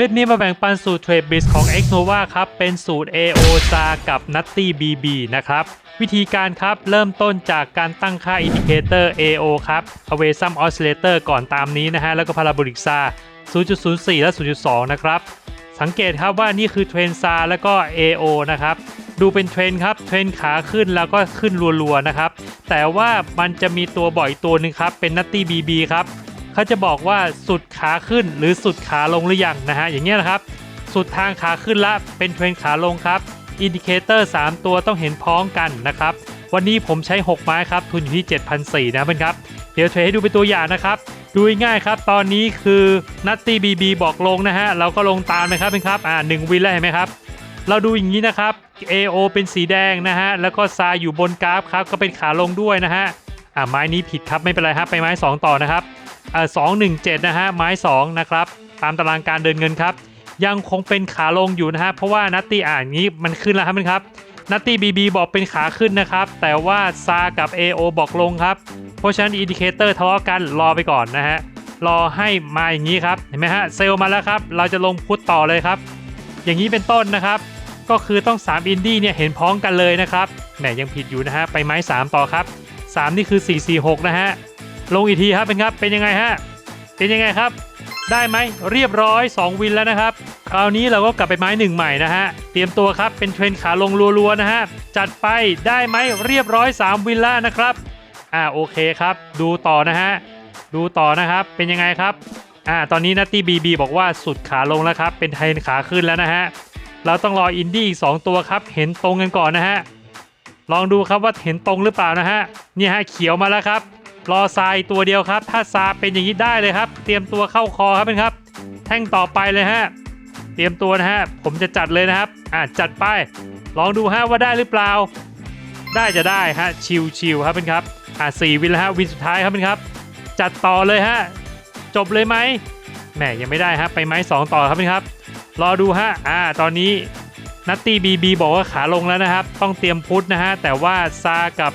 คลิปนี้มาแบ่งปันสูตรเทรดบิสของ x n o v a ครับ เป็นสูตร AO ซากับ Nutty BB นะครับ วิธีการครับเริ่มต้นจากการตั้งค่าอินดิเคเตอร์ AO ครับ a w a y s u m Oscillator ก่อนตามนี้นะฮะ แล้วก็ Parabolic SA 0.04 และ 0.2 นะครับ สังเกตครับว่านี่คือเทรนซาแล้วก็ AO นะครับ ดูเป็นเทรนครับ เทรนขาขึ้นแล้วก็ขึ้นรัวๆนะครับ แต่ว่ามันจะมีตัวบ่อยตัวหนึ่งครับ เป็น Nutty BB ครับ เขาจะบอกว่าสุดขาขึ้นหรือสุดขาลงหรือยังนะฮะอย่างเงี้ยนะครับ สุดทางขาขึ้นละเป็นเทรนขาลงครับอินดิเคเตอร์3ตัวต้องเห็นพ้องกันนะครับ วันนี้ผมใช้ 6 ไม้ครับ ทุนอยู่ที่ 7,400นะเพื่อนครับ เดี๋ยวเทรดให้ดูเป็นตัวอย่างนะครับ ดูง่ายครับ ตอนนี้คือนัตตี้บีบีบอกลงนะฮะ เราก็ลงตามนะครับเพื่อนครับอ่าหนึ่งวินแล้วเห็นไหมครับ เราดูอย่างนี้นะครับ AO เป็นสีแดงนะฮะ แล้วก็ซาอยู่บนกราฟครับ ก็เป็นขาลงด้วยนะฮะ อ่าไม้นี้ผิดครับไม่เป็นไรครับ ไปไม้ 2 ต่อนะครับ สองหนึ่งเจ็ดนะฮะไม้2นะครับตามตารางการเดินเงินครับ ยังคงเป็นขาลงอยู่นะฮะเพราะว่านัตตี้อ่านงี้มันขึ้นแล้วครับมันครับนัตตี้บีบีบอกเป็นขาขึ้นนะครับ แต่ว่าซากับ AO บอกลงครับ เพราะฉะนั้นอินดิเคเตอร์ทะเลาะกันรอไปก่อนนะฮะรอให้มาอย่างนี้ครับเห็นไหมฮะเซลมาแล้วครับ เราจะลงพุทต่อเลยครับ อย่างนี้เป็นต้นนะครับ ก็คือต้อง 3 อินดี้เนี่ยเห็นพ้องกันเลยนะครับแหมยังผิดอยู่นะฮะไปไม้ 3 ต่อครับ 3 นี่คือ 446 นะฮะ ลงอีกทีครับเป็นครับเป็นยังไงฮะเป็นยังไงครับ ได้ไหมเรียบร้อย 2 วินแล้วนะครับ คราวนี้เราก็กลับไปไม้หนึ่งใหม่นะฮะเตรียมตัวครับเป็นเทรนขาลงรัวๆนะฮะจัดไปได้ไหมเรียบร้อย 3 วินแล้วนะครับอ่าโอเคครับ ดูต่อนะฮะดูต่อนะครับเป็นยังไงครับอ่าตอนนี้นัตตี้บีบีบอกว่าสุดขาลงแล้วครับเป็นเทรนขาขึ้นแล้วนะฮะเราต้องรออินดี้อีก2ตัวครับ เห็นตรงกันก่อนนะฮะลองดูครับว่าเห็นตรงหรือเปล่านะฮะเนี่ยฮะเขียวมาแล้วครับ รอทรายตัวเดียวครับ ถ้าซาเป็นอย่างนี้ได้เลยครับ เตรียมตัวเข้าคอครับเป็นครับ แท่งต่อไปเลยฮะ เตรียมตัวนะฮะ ผมจะจัดเลยนะครับ อ่าจัดไป ลองดูฮะว่าได้หรือเปล่า ได้จะได้ฮะ ชิวชิวๆครับเป็นครับ อ่าสี่วินแล้วฮะ วินสุดท้ายครับเป็นครับ จัดต่อเลยฮะ จบเลยไหมแหมยังไม่ได้ฮะ ไปไม้สองต่อครับเป็นครับ รอดูฮะ อ่า ตอนนี้นัตตี้บีบีบอกว่าขาลงแล้วนะครับ ต้องเตรียมพุทธนะฮะ แต่ว่าซากับ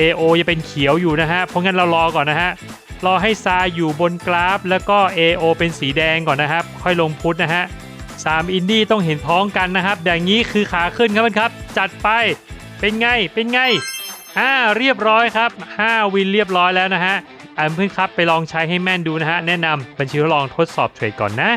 AO ยังเป็นเขียวอยู่นะฮะ เพราะงั้นเรารอก่อนนะฮะ รอให้ซาอยู่บนกราฟ แล้วก็ AO เป็นสีแดงก่อนนะครับ ค่อยลงพุทธนะฮะสามอินดี้ต้องเห็นพ้องกันนะครับอย่างนี้คือขาขึ้นครับมันครับ จัดไปเป็นไงเป็นไงอ่าเรียบร้อยครับ 5 วินเรียบร้อยแล้วนะฮะอันเพื่อนครับไปลองใช้ให้แม่นดูนะฮะแนะนำบัญชีทดลองทดสอบเทรดก่อนนะ